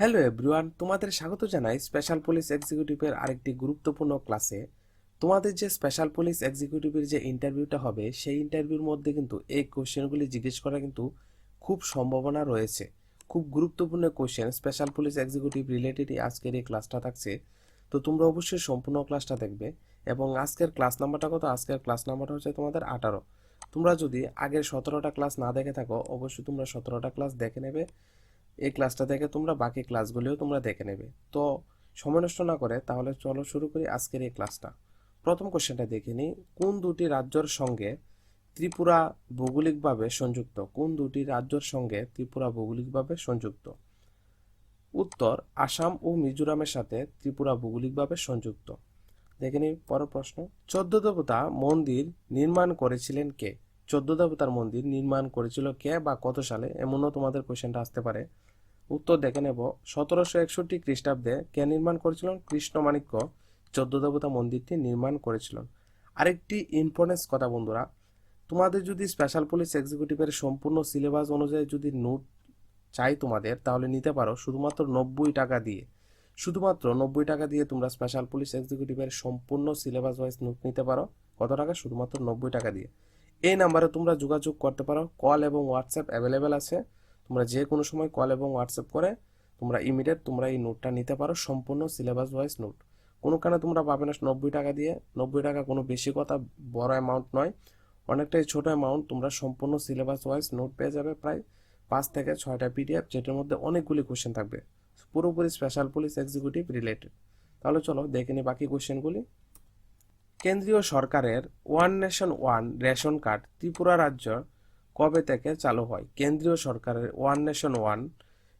Hello everyone তোমাদের স্বাগত জানাই স্পেশাল পুলিশ এক্সিকিউটিভের আরেকটি গুরুত্বপূর্ণ ক্লাসে তোমাদের যে স্পেশাল পুলিশ এক্সিকিউটিভের যে ইন্টারভিউটা হবে, সেই ইন্টারভিউর মধ্যে কিন্তু এই কোশ্চেনগুলি জিজ্ঞেস করা কিন্তু খুব সম্ভাবনা রয়েছে। খুব গুরুত্বপূর্ণ কোশ্চেন স্পেশাল পুলিশ এক্সিকিউটিভ রিলেটেডই আজকের এই ক্লাসটা থাকছে। তো তোমরা অবশ্যই সম্পূর্ণ ক্লাসটা দেখবে এবং আজকের ক্লাস নাম্বারটা কত? আজকের ক্লাস নাম্বারটা হচ্ছে তোমাদের আঠারো। তোমরা যদি আগের সতেরোটা ক্লাস না দেখে থাকো, অবশ্যই তোমরা সতেরোটা ক্লাস দেখে নেবে। এই ক্লাসটা দেখে তোমরা বাকি ক্লাসগুলিও তোমরা দেখে নেবে। তো সময় নষ্ট না করে তাহলে চলো শুরু করি আজকের এই ক্লাসটা প্রথম কোশ্চেনটা দেখে নিই। কোন দুটি রাজ্যের সঙ্গে ত্রিপুরা ভৌগোলিকভাবে সংযুক্ত? কোন দুটি রাজ্যের সঙ্গে ত্রিপুরা ভৌগোলিকভাবে সংযুক্ত? উত্তর, আসাম ও মিজোরামের সাথে ত্রিপুরা ভৌগোলিকভাবে সংযুক্ত। দেখে নিই, পরের প্রশ্ন। চোদ্দ দেবতা মন্দির নির্মাণ করেছিলেন কে? চোদ্দ দেবতার মন্দির নির্মাণ করেছিল কে বা কত সালে? এমনও তোমাদের কোশ্চেনটা আসতে পারে। উত্তর দেখে নেব। সতেরোশো একষট্টি খ্রিস্টাব্দে কে নির্মাণ করেছিলেন? কৃষ্ণমাণিক্য চোদ্দ দেবতা মন্দিরটি নির্মাণ করেছিলেন। আরেকটি ইম্পর্টেন্স কথা বন্ধুরা, তোমাদের যদি স্পেশাল পুলিশ এক্সিকিউটিভের সম্পূর্ণ সিলেবাস অনুযায়ী যদি নোট চাই তোমাদের, তাহলে নিতে পারো শুধুমাত্র নব্বই টাকা দিয়ে। শুধুমাত্র নব্বই টাকা দিয়ে তোমরা স্পেশাল পুলিশ এক্সিকিউটিভের সম্পূর্ণ সিলেবাস ওয়াইজ নোট নিতে পারো। কত টাকা? শুধুমাত্র নব্বই টাকা দিয়ে। এই নাম্বারে তোমরা যোগাযোগ করতে পারো। কল এবং হোয়াটসঅ্যাপ অ্যাভেলেবেল আছে। তোমরা যে কোনো সময় কল এবং হোয়াটসঅ্যাপ করে তোমরা ইমিডিয়েট তোমরা এই নোটটা নিতে পারো, সম্পূর্ণ সিলেবাস ওয়াইজ নোট কোনো কারণে তোমরা পাবে না নব্বই টাকা দিয়ে। নব্বই টাকা কোনো বেশি কথা, বড় অ্যামাউন্ট নয়। অনেকটাই ছোট অ্যামাউন্ট তোমরা সম্পূর্ণ সিলেবাস ওয়াইজ নোট পেয়ে যাবে প্রায় পাঁচ থেকে ছয়টা পিডিএফ যেটার মধ্যে অনেকগুলি কোশ্চেন থাকবে। পুরোপুরি স্পেশাল পুলিশ এক্সিকিউটিভ রিলেটেড তাহলে চলো দেখে নিই বাকি কোশ্চেনগুলি কেন্দ্রীয় সরকারের one nation one ration card Tripura রাজ্য কবে থেকে চালু হয়? কেন্দ্রীয় সরকারের one nation one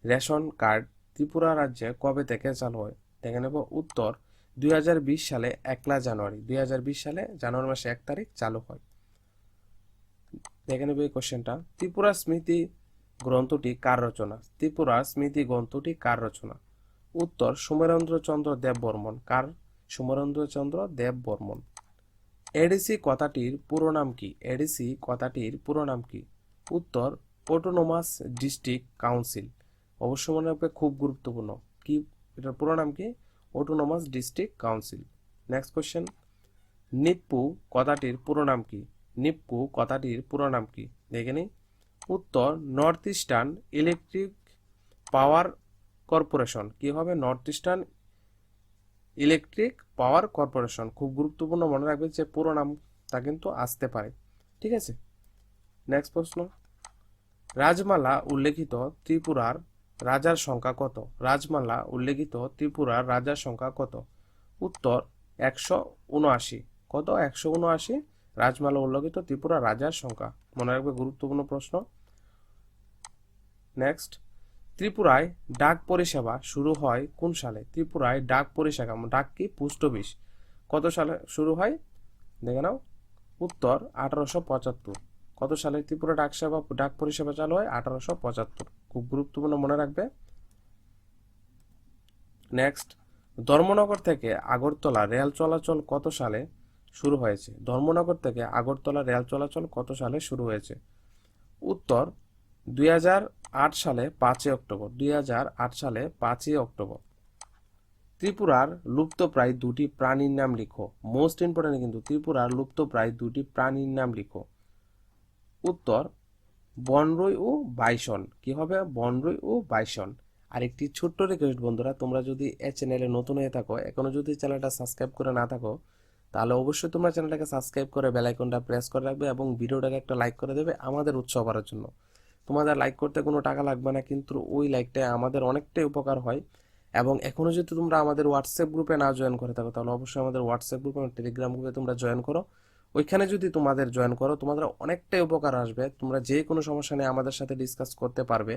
ration card Tripura রাজ্যে কবে থেকে চালু হয়? দেখে নেব উত্তর। দুই হাজার বিশ সালে একলা জানুয়ারি। দুই হাজার বিশ সালে জানুয়ারি মাসে এক তারিখ চালু হয়। দেখে নেব এই কোশ্চেনটা ত্রিপুরা স্মৃতি গ্রন্থটি কার রচনা? ত্রিপুরা স্মৃতি গ্রন্থটি কার রচনা? উত্তর, সমরেন্দ্রচন্দ্র দেব বর্মন কার? সমরেন্দ্রচন্দ্র দেব বর্মন এডিসি কথাটির পুরো নাম কি? এডিসি কথাটির পুরো নাম কি? উত্তর অটোনোমাস ডিস্ট্রিক্ট কাউন্সিল অবশ্য মনে রাখবে খুব গুরুত্বপূর্ণ। কি? এটার পুরো নাম কি? Autonomous district council next question Nippu কথাটির পুরো নাম কি? নিপ্পু কথাটির পুরো নাম কি? দেখে নিই উত্তর north eastern electric power corporation কি হবে? North eastern electric power corporation. খুব গুরুত্বপূর্ণ মনে রাখবে যে পুরো নামটা কিন্তু আসতে পারে। ঠিক আছে? নেক্সট প্রশ্ন। রাজমালা উল্লেখিত ত্রিপুরার রাজার সংখ্যা কত? রাজমালা উল্লেখিত ত্রিপুরার রাজার সংখ্যা কত? উত্তর, একশো উনআশি। কত? একশো উনআশি। রাজমালা উল্লেখিত ত্রিপুরা রাজার সংখ্যা। মনে রাখবে গুরুত্বপূর্ণ প্রশ্ন। নেক্সট ত্রিপুরায় ডাক পরিষেবা শুরু হয় কোন সালে? ত্রিপুরায় ডাক পরিষেবা ডাক কি? পোস্ট অফিস কত সালে শুরু হয়? দেখে নাও। উত্তর, আঠারোশো পঁচাত্তর। কত সালে ত্রিপুরা ডাক সেবা, ডাক পরিষেবা চালু হয়? আঠারোশো পঁচাত্তর। খুব গুরুত্বপূর্ণ মনে রাখবে। নেক্সট ধর্মনগর থেকে আগরতলা রেল চলাচল কত সালে শুরু হয়েছে? ধর্মনগর থেকে আগরতলা রেল চলাচল কত সালে শুরু হয়েছে? উত্তর, দুই হাজার আট সালে পাঁচই অক্টোবর, দুই হাজার আট সালে পাঁচই অক্টোবর। ত্রিপুরার লুপ্তপ্রায় দুটি প্রাণীর নাম লিখো। মোস্ট ইম্পর্টেন্ট কিন্তু ত্রিপুরার লুপ্তপ্রায় দুটি প্রাণীর নাম লিখো। উত্তর, বনরই ও বাইসন। কি হবে? বনরই ও বাইসন। আর একটি ছোট্ট রিকোয়েস্ট বন্ধুরা, তোমরা যদি এই চ্যানেলে নতুন হয়ে থাকো, এখনও যদি চ্যানেলটা সাবস্ক্রাইব করে না থাকো, তাহলে অবশ্যই তোমরা চ্যানেলটাকে সাবস্ক্রাইব করে বেল আইকনটা প্রেস করে রাখবে এবং ভিডিওটাকে একটা লাইক করে দেবে আমাদের উৎসাহ করার জন্য। তোমাদের লাইক করতে কোনো টাকা লাগবে না, কিন্তু ওই লাইকটা আমাদের অনেকটাই উপকার হয়। এবং এখনও যদি তোমরা আমাদের হোয়াটসঅ্যাপ গ্রুপে না জয়েন করে থাকো, তাহলে অবশ্যই আমাদের হোয়াটসঅ্যাপ গ্রুপ টেলিগ্রাম গ্রুপে তোমরা জয়েন করো। ওইখানে যদি তোমাদের জয়েন করো, তোমাদের অনেকটাই উপকার আসবে। তোমরা যে কোনো সমস্যা নিয়ে আমাদের সাথে ডিসকাস করতে পারবে,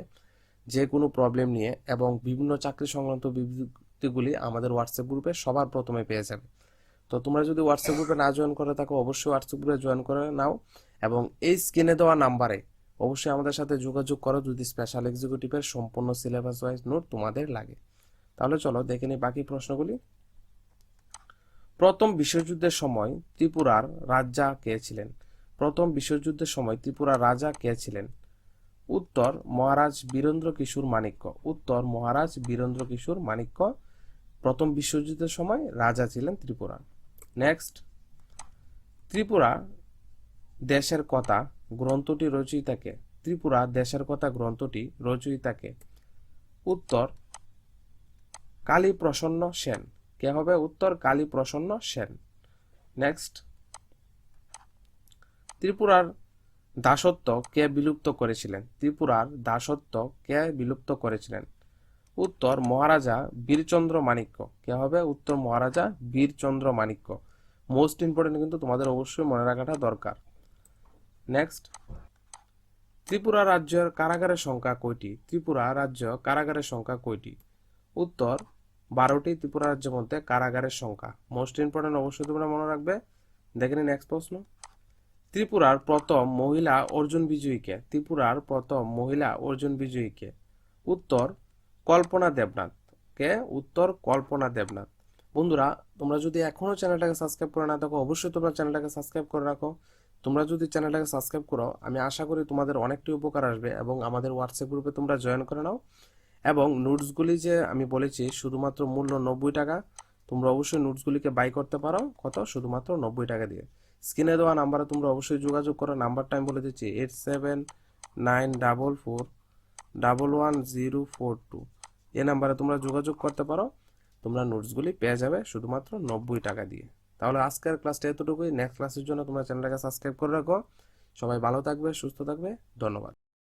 যে কোনো প্রবলেম নিয়ে। এবং বিভিন্ন চাকরি সংক্রান্ত বিবৃতিগুলি আমাদের হোয়াটসঅ্যাপ গ্রুপে সবার প্রথমে পেয়ে যাবে। তো তোমরা যদি হোয়াটসঅ্যাপ গ্রুপে না জয়েন করে থাকো, অবশ্যই হোয়াটসঅ্যাপ গ্রুপে জয়েন করে নাও। এবং এই স্ক্রিনে দেওয়া নাম্বারে অবশ্যই আমাদের সাথে যোগাযোগ করো যদি স্পেশাল এক্সিকিউটিভের সম্পূর্ণ সিলেবাস ওয়াইজ নোট তোমাদের লাগে। তাহলে চলো দেখে নিই বাকি প্রশ্নগুলি। প্রথম বিশ্বযুদ্ধের সময় ত্রিপুরার রাজা কে ছিলেন? প্রথম বিশ্বযুদ্ধের সময় ত্রিপুরার রাজা কে ছিলেন? উত্তর, মহারাজ বীরেন্দ্র কিশোর মাণিক্য। উত্তর, মহারাজ বীরেন্দ্র কিশোর মাণিক্য। প্রথম বিশ্বযুদ্ধের সময় রাজা ছিলেন ত্রিপুরা। নেক্সট ত্রিপুরা দেশের কথা গ্রন্থটি রচয়িতাকে ত্রিপুরা দেশের কথা গ্রন্থটি রচয়িতাকে উত্তর কালী প্রসন্ন সেন। কে হবে? উত্তর কালী প্রসন্ন সেন। নেক্সট ত্রিপুরার দাসত্ব কে বিলুপ্ত করেছিলেন? ত্রিপুরার দাসত্ব কে বিলুপ্ত করেছিলেন? উত্তর, মহারাজা বীরচন্দ্র মাণিক্য। কে হবে? উত্তর, মহারাজা বীরচন্দ্র মাণিক্য। মোস্ট ইম্পর্টেন্ট কিন্তু তোমাদের অবশ্যই মনে রাখাটা দরকার। নেক্সট ত্রিপুরা রাজ্যের কারাগারের সংখ্যা কয়টি? ত্রিপুরা রাজ্য কারাগারের সংখ্যা কয়টি? উত্তর, বারোটি ত্রিপুরা রাজ্যের মধ্যে কারাগারের সংখ্যা। মোস্ট ইম্পর্টেন্ট অবশ্যই তোমরা মনে রাখবে। দেখে নিন নেক্সট প্রশ্ন। ত্রিপুরার প্রথম মহিলা অর্জুন বিজয়ীকে ত্রিপুরার প্রথম মহিলা অর্জুন বিজয়ীকে উত্তর, কল্পনা দেবনাথ কে? উত্তর, কল্পনা দেবনাথ। বন্ধুরা, তোমরা যদি এখনও চ্যানেলটাকে সাবস্ক্রাইব করে না থাকো, অবশ্যই তোমরা চ্যানেলটাকে সাবস্ক্রাইব করে রাখো। তোমরা যদি চ্যানেলটাকে সাবস্ক্রাইব করো, আমি আশা করি তোমাদের অনেকটাই উপকার আসবে এবং আমাদের হোয়াটসঅ্যাপ গ্রুপে তোমরা জয়েন করে নাও। এবং নোটসগুলি যে আমি বলেছি, শুধুমাত্র মূল্য নব্বই টাকা, তোমরা অবশ্যই নোটসগুলিকে বাই করতে পারো। কত? শুধুমাত্র নব্বই টাকা দিয়ে। স্ক্রিনে দেওয়া নাম্বারে তোমরা অবশ্যই যোগাযোগ করো। নাম্বারটা আমি বলে দিচ্ছি eight seven nine double four double one zero four two এই নাম্বারে তোমরা যোগাযোগ করতে পারো। তোমরা নোটসগুলি পেয়ে যাবে শুধুমাত্র নব্বই টাকা দিয়ে। তাহলে আজকের ক্লাসটা এতটুকুই। নেক্সট ক্লাসের জন্য তোমরা চ্যানেলটাকে সাবস্ক্রাইব করে রাখো। সবাই ভালো থাকবে, সুস্থ থাকবে। ধন্যবাদ।